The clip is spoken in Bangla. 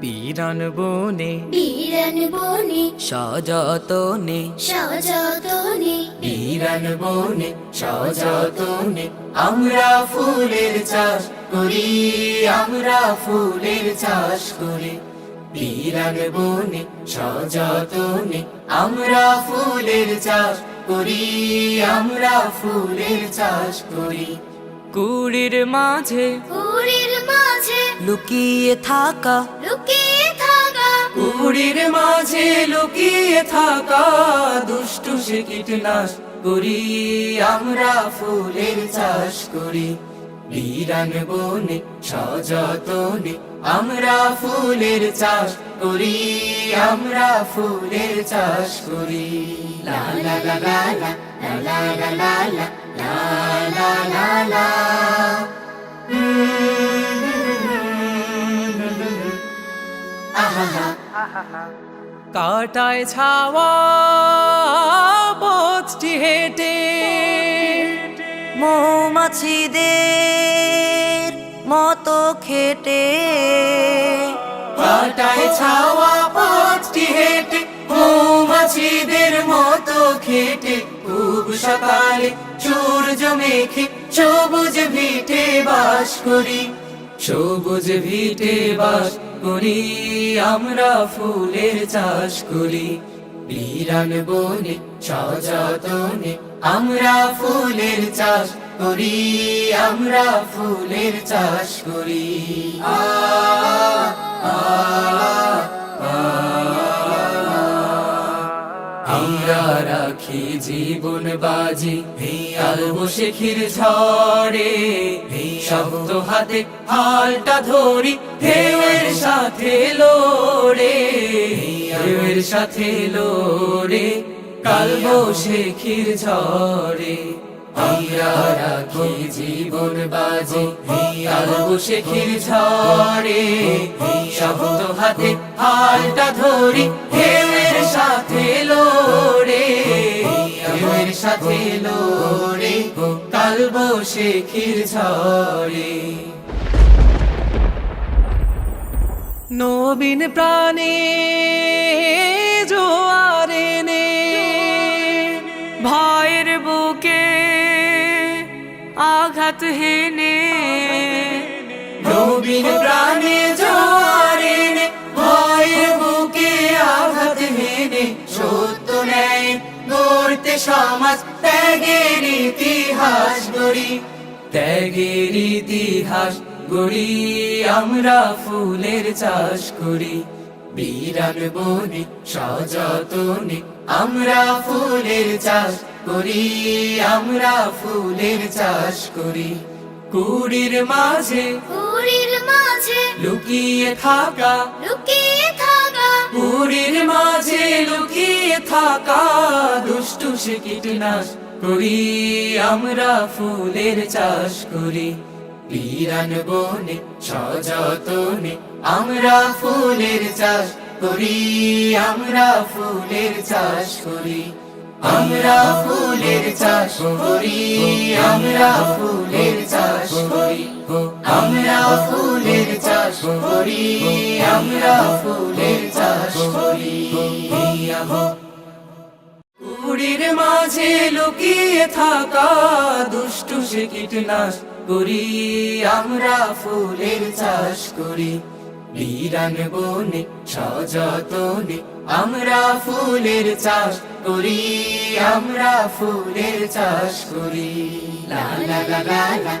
বিরান বনে বিরান বনে সযতনে সযতনে বিরান বনে সযতনে আমরা ফুলের চাষ করি আমরা ফুলের চাষ করি বিরান বনে সযতনে আমরা ফুলের চাষ করি আমরা ফুলের চাষ করি। কুড়ির মাঝে পুরীর মাঝে লুকিয়ে থাকা লুকিয়ে থাকা। কুড়ির মাঝে লুকিয়ে থাকা দুষ্টু সে কীটনাশ করি আমরা ফুলের চাষ করি। বিরান বনে সযতনে আমরা ফুলের চাষ করি আমরা ফুলের চাষ করি লা লা লা লা লা কাটায় ছাওয়া পথটি হেঁটে মৌমাছিদের মতো খেটে। কাটায় ছাওয়া পথটি হেঁটে মৌমাছিদের মতো খেটে। খুব সকালে সূর্য মেখে সবুজ ভিটে বাস করি। সবুজ ভিটে বাস করি, আমরা ফুলের চাষ করি। বিরান বনে সযতনে আমরা ফুলের চাষ করি আমরা ফুলের চাষ করি আমরা রাখি জীবন বাজি আলবো শেখির ঝড়ে শব্দ হাতে হালটা ধরি ঢেউয়ের সাথে লোড়ে ঢেউয়ের সাথে লোরে কাল বসে ক্ষীর ঝরে আমরা রাখি, জীবন বাজে কাল বসে ক্ষীর ঝরে শব্দ হাতে হালটা ধরি, ঢেউয়ের সাথে লোরে ঢেউয়ের সাথে লোরে কাল বসে ক্ষীর ঝরে নবীন প্রাণী আঘাত হেনে। নবীন প্রাণে জোয়ারে ভয়ের বুকে আঘাত হেনে। সত্য নেয় গড়তে সমাজ ত্যাগের ইতিহাস গড়ি। ত্যাগের ইতিহাস গড়ি, আমরা ফুলের চাষ করি। বিরান বনে সযতনে আমরা ফুলের চাষ করি আমরা ফুলের চাষ করি। কুড়ির মাঝে পুরীর মাঝে লুকিয়ে থাকা। লুকিয়ে থাকা। পুরীর মাঝে লুকিয়ে থাকা। দুষ্টু সে কীটনাশ করি আমরা ফুলের চাষ করি। বিরান বনে সযতনে আমরা ফুলের চাষ করি আমরা ফুলের চাষ করি। আমরা ফুলের চাষ করি, আমরা ফুলের চাষ করি, আমরা ফুলের চাষ করি, আমরা ফুলের চাষ করি। কুড়ির মাঝে লুকিয়ে থাকা দুষ্টু সে কীটনাশ করি, আমরা ফুলের চাষ করি। বিরান বনে সযতনে আমরা ফুলের চাষ করি আমরা ফুলের চাষ করি। লা লা